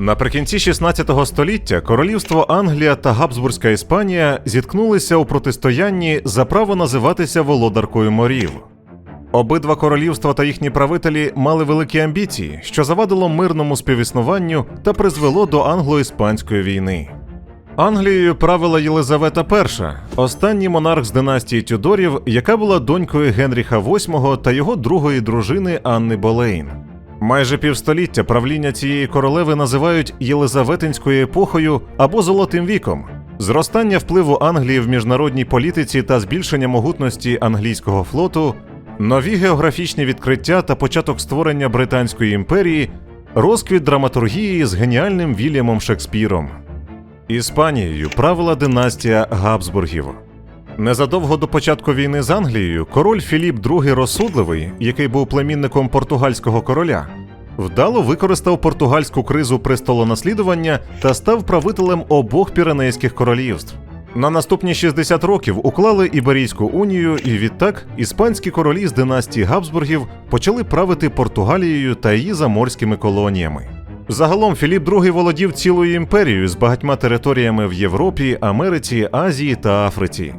Наприкінці 16 століття королівство Англія та Габсбурзька Іспанія зіткнулися у протистоянні за право називатися володаркою морів. Обидва королівства та їхні правителі мали великі амбіції, що завадило мирному співіснуванню та призвело до англо-іспанської війни. Англією правила Єлизавета І, останній монарх з династії Тюдорів, яка була донькою Генріха VIII та його другої дружини Анни Болейн. Майже півстоліття правління цієї королеви називають Єлизаветинською епохою або Золотим віком. Зростання впливу Англії в міжнародній політиці та збільшення могутності англійського флоту, нові географічні відкриття та початок створення Британської імперії, розквіт драматургії з геніальним Вільямом Шекспіром. Іспанією правила династія Габсбургів. Незадовго до початку війни з Англією король Філіп II Розсудливий, який був племінником португальського короля, вдало використав португальську кризу престолонаслідування та став правителем обох піренейських королівств. На наступні 60 років уклали Іберійську унію, і відтак іспанські королі з династії Габсбургів почали правити Португалією та її заморськими колоніями. Загалом Філіп II володів цілою імперією з багатьма територіями в Європі, Америці, Азії та Африці.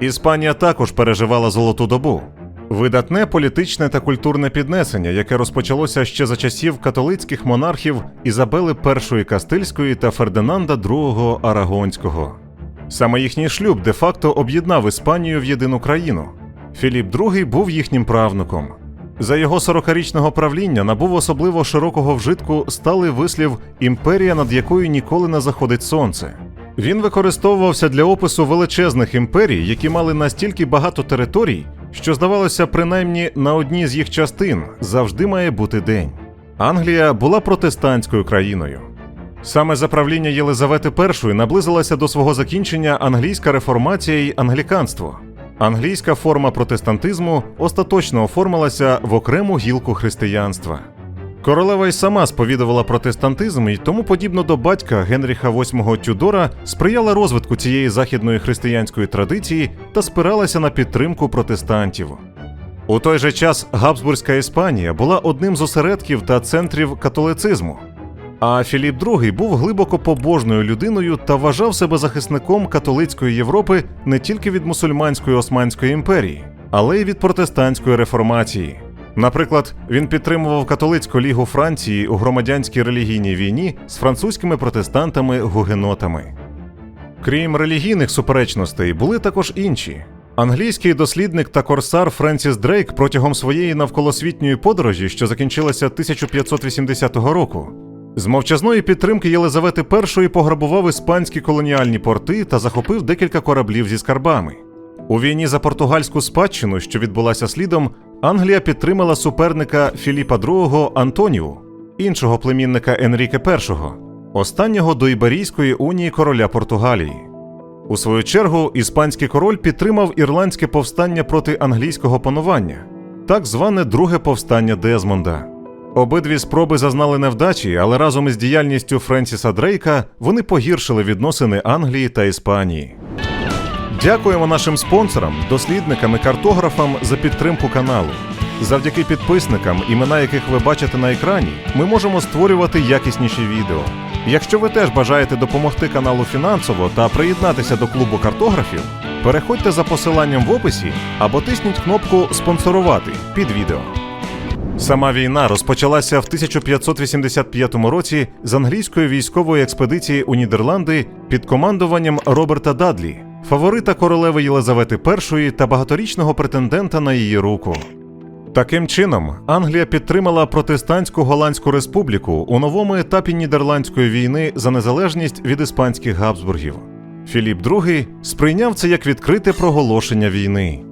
Іспанія також переживала золоту добу. Видатне політичне та культурне піднесення, яке розпочалося ще за часів католицьких монархів Ізабели І Кастильської та Фердинанда II Арагонського. Саме їхній шлюб де-факто об'єднав Іспанію в єдину країну. Філіп II був їхнім правнуком. За його 40-річного правління набув особливо широкого вжитку сталий вислів імперія, над якою ніколи не заходить сонце. Він використовувався для опису величезних імперій, які мали настільки багато територій, що здавалося, принаймні на одній з їх частин завжди має бути день. Англія була протестантською країною. Саме за правління Єлизавети І наблизилася до свого закінчення англійська реформація й англіканство. Англійська форма протестантизму остаточно оформилася в окрему гілку християнства. Королева й сама сповідувала протестантизм і тому, подібно до батька Генріха VIII Тюдора, сприяла розвитку цієї західної християнської традиції та спиралася на підтримку протестантів. У той же час Габсбурзька Іспанія була одним з осередків та центрів католицизму. А Філіп II був глибоко побожною людиною та вважав себе захисником католицької Європи не тільки від мусульманської Османської імперії, але й від протестантської реформації. Наприклад, він підтримував католицьку лігу Франції у громадянській релігійній війні з французькими протестантами-гугенотами. Крім релігійних суперечностей, були також інші. Англійський дослідник та корсар Френсіс Дрейк протягом своєї навколосвітньої подорожі, що закінчилася 1580 року, з мовчазної підтримки Єлизавети І пограбував іспанські колоніальні порти та захопив декілька кораблів зі скарбами. У війні за португальську спадщину, що відбулася слідом, Англія підтримала суперника Філіпа II Антоніу, іншого племінника Енріке І, останнього до Іберійської унії короля Португалії. У свою чергу, іспанський король підтримав ірландське повстання проти англійського панування, так зване Друге повстання Дезмонда. Обидві спроби зазнали невдачі, але разом із діяльністю Френсіса Дрейка вони погіршили відносини Англії та Іспанії. Дякуємо нашим спонсорам, дослідникам і картографам за підтримку каналу. Завдяки підписникам, імена яких ви бачите на екрані, ми можемо створювати якісніші відео. Якщо ви теж бажаєте допомогти каналу фінансово та приєднатися до клубу картографів, переходьте за посиланням в описі або тисніть кнопку Спонсорувати під відео. Сама війна розпочалася в 1585 році з англійської військової експедиції у Нідерланди під командуванням Роберта Дадлі, фаворита королеви Єлизавети І та багаторічного претендента на її руку. Таким чином, Англія підтримала протестантську Голландську республіку у новому етапі Нідерландської війни за незалежність від іспанських Габсбургів. Філіп II сприйняв це як відкрите проголошення війни.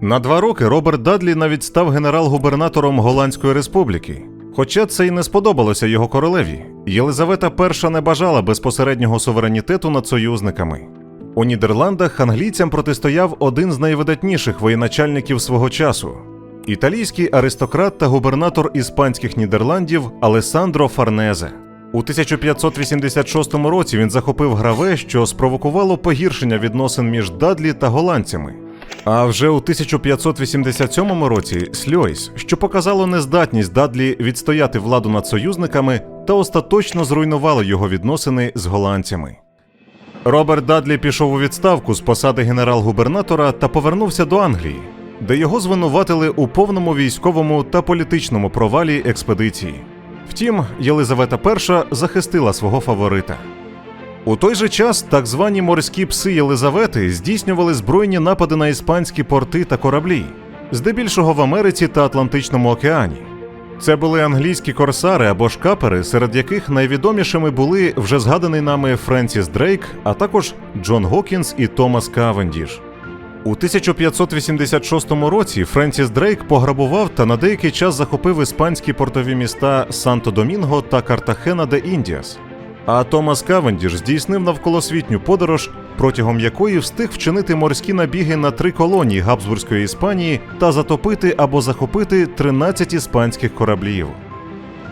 На два роки Роберт Дадлі навіть став генерал-губернатором Голландської республіки. Хоча це й не сподобалося його королеві, Єлизавета І не бажала безпосереднього суверенітету над союзниками. У Нідерландах англійцям протистояв один з найвидатніших воєначальників свого часу італійський аристократ та губернатор іспанських Нідерландів Алесандро Фарнезе. У 1586 році він захопив граве, що спровокувало погіршення відносин між Дадлі та голландцями. А вже у 1587 році Сльойс, що показало нездатність Дадлі відстояти владу над союзниками, та остаточно зруйнували його відносини з голландцями. Роберт Дадлі пішов у відставку з посади генерал-губернатора та повернувся до Англії, де його звинуватили у повному військовому та політичному провалі експедиції. Втім, Єлизавета І захистила свого фаворита. У той же час так звані морські пси Єлизавети здійснювали збройні напади на іспанські порти та кораблі, здебільшого в Америці та Атлантичному океані. Це були англійські корсари або шкапери, серед яких найвідомішими були вже згаданий нами Френсіс Дрейк, а також Джон Гокінс і Томас Кавендіш. У 1586 році Френсіс Дрейк пограбував та на деякий час захопив іспанські портові міста Санто-Домінго та Картахена де Індіас. А Томас Кавендіш здійснив навколосвітню подорож, протягом якої встиг вчинити морські набіги на три колонії Габсбурзької Іспанії та затопити або захопити 13 іспанських кораблів.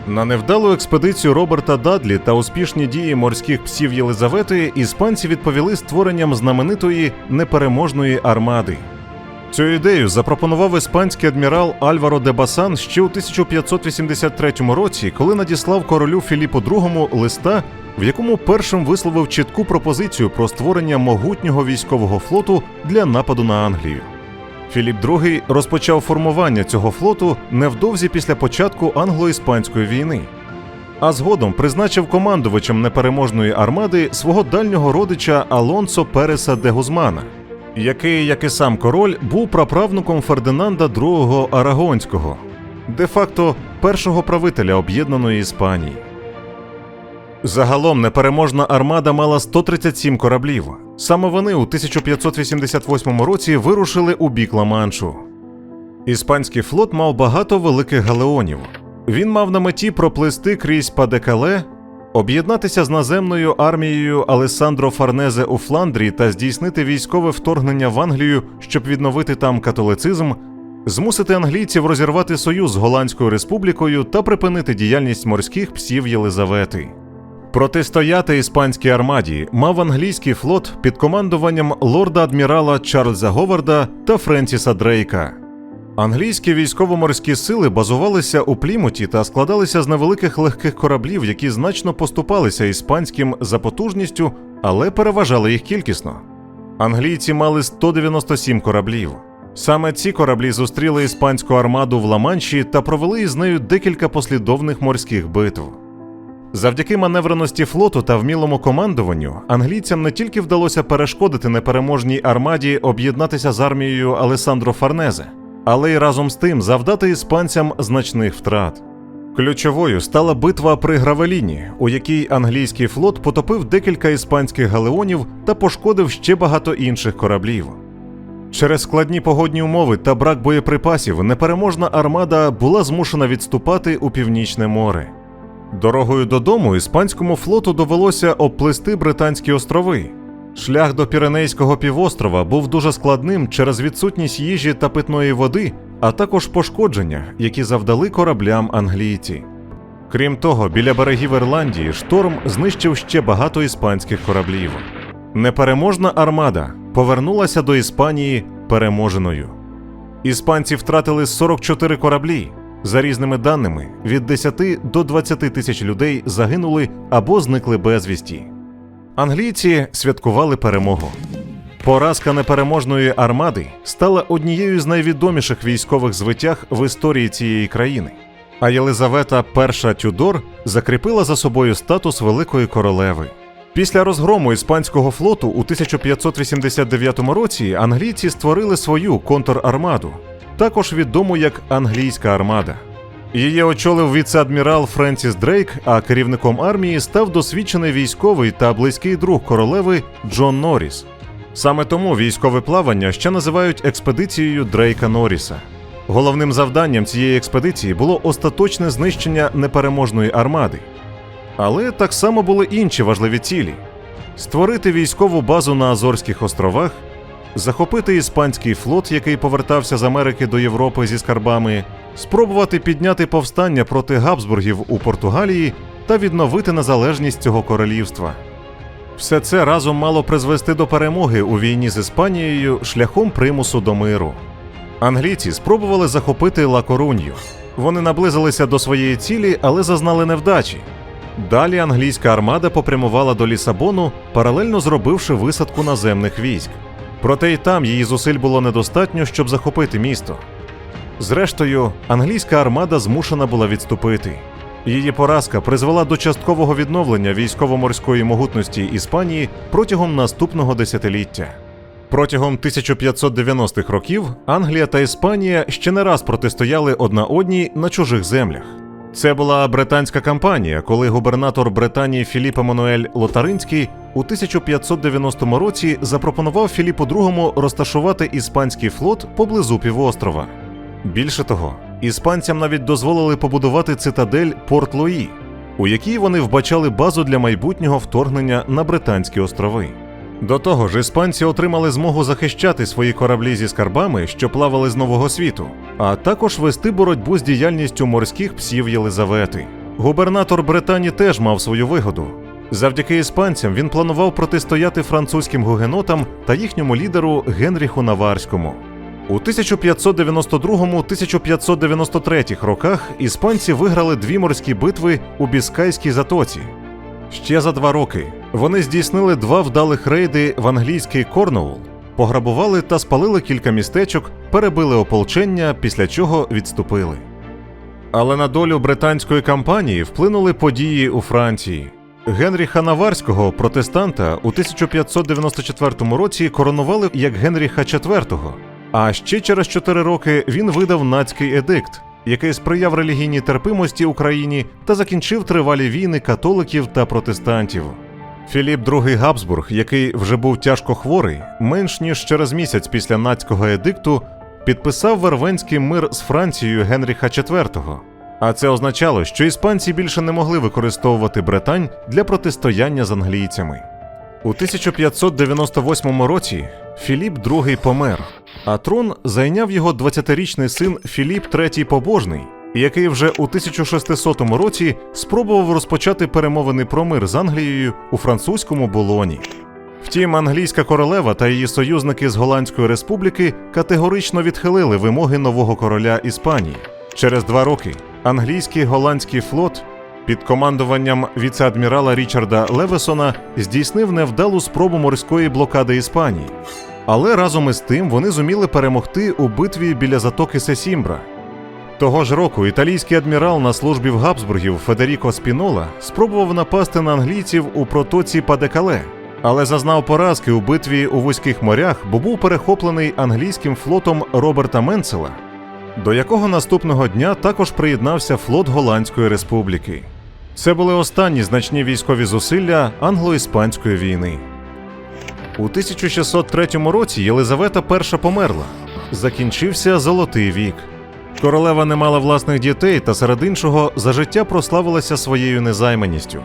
На невдалу експедицію Роберта Дадлі та успішні дії морських псів Єлизавети іспанці відповіли створенням знаменитої непереможної армади. Цю ідею запропонував іспанський адмірал Альваро де Басан ще у 1583 році, коли надіслав королю Філіпу II листа, в якому першим висловив чітку пропозицію про створення могутнього військового флоту для нападу на Англію. Філіп II розпочав формування цього флоту невдовзі після початку англо-іспанської війни, а згодом призначив командувачем непереможної армади свого дальнього родича Алонсо Переса де Гузмана, який, як і сам король, був праправнуком Фердинанда II Арагонського, де-факто першого правителя об'єднаної Іспанії. Загалом непереможна армада мала 137 кораблів. Саме вони у 1588 році вирушили у бік Ла-Маншу. Іспанський флот мав багато великих галеонів. Він мав на меті проплисти крізь Падекале, об'єднатися з наземною армією Алесандро Фарнезе у Фландрії та здійснити військове вторгнення в Англію, щоб відновити там католицизм, змусити англійців розірвати союз з Голландською республікою та припинити діяльність морських псів Єлизавети. Протистояти іспанській армаді мав англійський флот під командуванням лорда-адмірала Чарльза Говарда та Френсіса Дрейка. Англійські військово-морські сили базувалися у Плімуті та складалися з невеликих легких кораблів, які значно поступалися іспанським за потужністю, але переважали їх кількісно. Англійці мали 197 кораблів. Саме ці кораблі зустріли іспанську армаду в Ла-Манші та провели із нею декілька послідовних морських битв. Завдяки маневреності флоту та вмілому командуванню англійцям не тільки вдалося перешкодити непереможній армаді об'єднатися з армією Алесандро Фарнезе, але й разом з тим завдати іспанцям значних втрат. Ключовою стала битва при Гравеліні, у якій англійський флот потопив декілька іспанських галеонів та пошкодив ще багато інших кораблів. Через складні погодні умови та брак боєприпасів непереможна армада була змушена відступати у північне море. Дорогою додому іспанському флоту довелося обплисти Британські острови. Шлях до Піренейського півострова був дуже складним через відсутність їжі та питної води, а також пошкодження, які завдали кораблям англійці. Крім того, біля берегів Ірландії шторм знищив ще багато іспанських кораблів. Непереможна армада повернулася до Іспанії переможеною. Іспанці втратили 44 кораблі. За різними даними, від 10 до 20 тисяч людей загинули або зникли безвісті. Англійці святкували перемогу. Поразка непереможної армади стала однією з найвідоміших військових звитяг в історії цієї країни. А Єлизавета І Тюдор закріпила за собою статус Великої королеви. Після розгрому іспанського флоту у 1589 році англійці створили свою контрармаду, також відому як англійська армада. Її очолив віце-адмірал Френсіс Дрейк, а керівником армії став досвідчений військовий та близький друг королеви Джон Норріс. Саме тому військове плавання ще називають експедицією Дрейка Норріса. Головним завданням цієї експедиції було остаточне знищення непереможної армади. Але так само були інші важливі цілі: створити військову базу на Азорських островах, захопити іспанський флот, який повертався з Америки до Європи зі скарбами, спробувати підняти повстання проти Габсбургів у Португалії та відновити незалежність цього королівства. Все це разом мало призвести до перемоги у війні з Іспанією шляхом примусу до миру. Англійці спробували захопити Ла Корунью. Вони наблизилися до своєї цілі, але зазнали невдачі. Далі англійська армада попрямувала до Лісабону, паралельно зробивши висадку наземних військ. Проте й там її зусиль було недостатньо, щоб захопити місто. Зрештою, англійська армада змушена була відступити. Її поразка призвела до часткового відновлення військово-морської могутності Іспанії протягом наступного десятиліття. Протягом 1590-х років Англія та Іспанія ще не раз протистояли одна одній на чужих землях. Це була британська кампанія, коли губернатор Британії Філіп Еммануель Лотаринський у 1590 році запропонував Філіпу II розташувати іспанський флот поблизу півострова. Більше того, іспанцям навіть дозволили побудувати цитадель Порт Луї, у якій вони вбачали базу для майбутнього вторгнення на Британські острови. До того ж, іспанці отримали змогу захищати свої кораблі зі скарбами, що плавали з Нового світу, а також вести боротьбу з діяльністю морських псів Єлизавети. Губернатор Британії теж мав свою вигоду. Завдяки іспанцям він планував протистояти французьким гугенотам та їхньому лідеру Генріху Наварському. У 1592-1593 роках іспанці виграли дві морські битви у Біскайській затоці. Ще за два роки вони здійснили два вдалих рейди в англійський Корнуул, пограбували та спалили кілька містечок, перебили ополчення, після чого відступили. Але на долю британської кампанії вплинули події у Франції. Генріха Наварського, протестанта, у 1594 році коронували як Генріха IV, а ще через чотири роки він видав нацький едикт, який сприяв релігійній терпимості Україні та закінчив тривалі війни католиків та протестантів. Філіп II Габсбург, який вже був тяжко хворий, менш ніж через місяць після нацького едикту, підписав Вервенський мир з Францією Генріха IV. А це означало, що іспанці більше не могли використовувати Британь для протистояння з англійцями. У 1598 році Філіп II помер, а трон зайняв його 20-річний син Філіп III Побожний, який вже у 1600 році спробував розпочати перемовини про мир з Англією у французькому болоні. Втім, англійська королева та її союзники з Голландської республіки категорично відхилили вимоги нового короля Іспанії. Через два роки англійський голландський флот під командуванням віце-адмірала Річарда Левесона здійснив невдалу спробу морської блокади Іспанії. Але разом із тим вони зуміли перемогти у битві біля затоки Сесімбра. Того ж року італійський адмірал на службі в Габсбургів Федеріко Спінола спробував напасти на англійців у протоці Падекале, але зазнав поразки у битві у вузьких морях, бо був перехоплений англійським флотом Роберта Менцела, до якого наступного дня також приєднався флот Голландської республіки. Це були останні значні військові зусилля англо-іспанської війни. У 1603 році Єлизавета І померла. Закінчився Золотий вік. Королева не мала власних дітей та серед іншого за життя прославилася своєю незайманістю.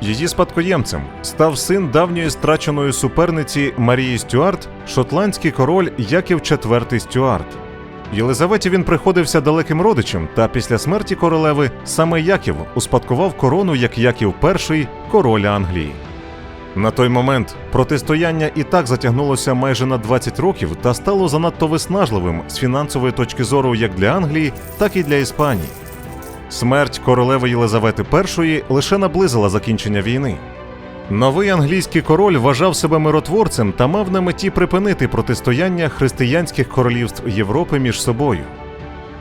Її спадкоємцем став син давньої страченої суперниці Марії Стюарт, шотландський король Яків IV Стюарт. Єлизаветі він приходився далеким родичем, та після смерті королеви саме Яків успадкував корону як Яків І, король Англії. На той момент протистояння і так затягнулося майже на 20 років та стало занадто виснажливим з фінансової точки зору як для Англії, так і для Іспанії. Смерть королеви Єлизавети І лише наблизила закінчення війни. Новий англійський король вважав себе миротворцем та мав на меті припинити протистояння християнських королівств Європи між собою.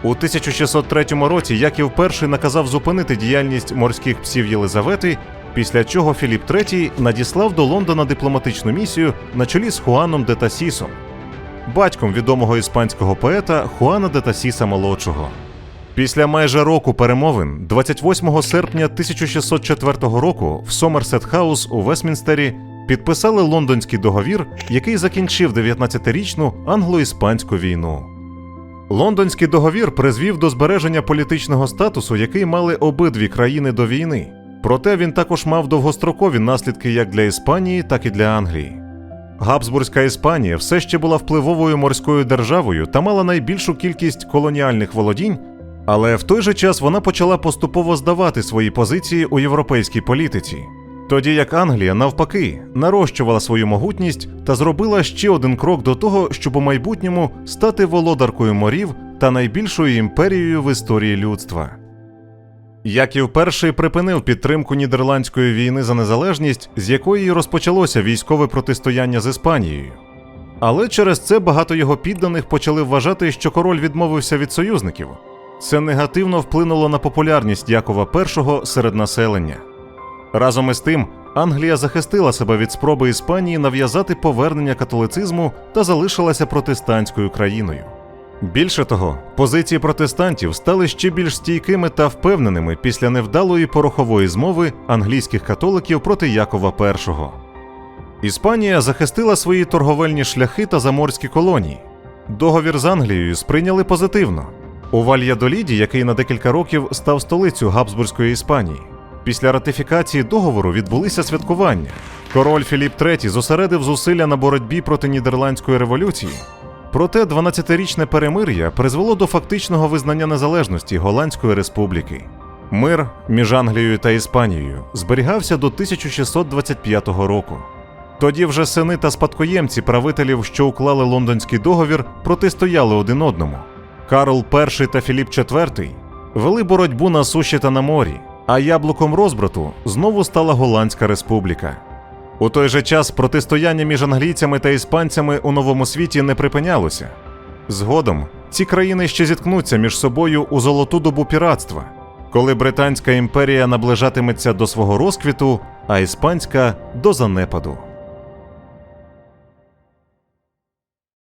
У 1603 році Яків І наказав зупинити діяльність морських псів Єлизавети, після чого Філіп III надіслав до Лондона дипломатичну місію на чолі з Хуаном де Тасісом, батьком відомого іспанського поета Хуана де Тасіса молодшого. Після майже року перемовин, 28 серпня 1604 року, в Сомерсет Хаус у Вестмінстері підписали лондонський договір, який закінчив 19-річну англо-іспанську війну. Лондонський договір призвів до збереження політичного статусу, який мали обидві країни до війни. Проте він також мав довгострокові наслідки як для Іспанії, так і для Англії. Габсбурзька Іспанія все ще була впливовою морською державою та мала найбільшу кількість колоніальних володінь, але в той же час вона почала поступово здавати свої позиції у європейській політиці. Тоді як Англія, навпаки, нарощувала свою могутність та зробила ще один крок до того, щоб у майбутньому стати володаркою морів та найбільшою імперією в історії людства. Яків І припинив підтримку нідерландської війни за незалежність, з якої розпочалося військове протистояння з Іспанією. Але через це багато його підданих почали вважати, що король відмовився від союзників. Це негативно вплинуло на популярність Якова І серед населення. Разом із тим, Англія захистила себе від спроби Іспанії нав'язати повернення католицизму та залишилася протестантською країною. Більше того, позиції протестантів стали ще більш стійкими та впевненими після невдалої порохової змови англійських католиків проти Якова І. Іспанія захистила свої торговельні шляхи та заморські колонії. Договір з Англією сприйняли позитивно. У Вальядоліді, який на декілька років став столицею Габсбурзької Іспанії, після ратифікації договору відбулися святкування. Король Філіп III зосередив зусилля на боротьбі проти нідерландської революції. Проте 12-річне перемир'я призвело до фактичного визнання незалежності Голландської республіки. Мир між Англією та Іспанією зберігався до 1625 року. Тоді вже сини та спадкоємці правителів, що уклали лондонський договір, протистояли один одному. Карл І та Філіп IV вели боротьбу на суші та на морі, а яблуком розбрату знову стала Голландська республіка. У той же час протистояння між англійцями та іспанцями у новому світі не припинялося. Згодом ці країни ще зіткнуться між собою у золоту добу піратства, коли Британська імперія наближатиметься до свого розквіту, а іспанська до занепаду.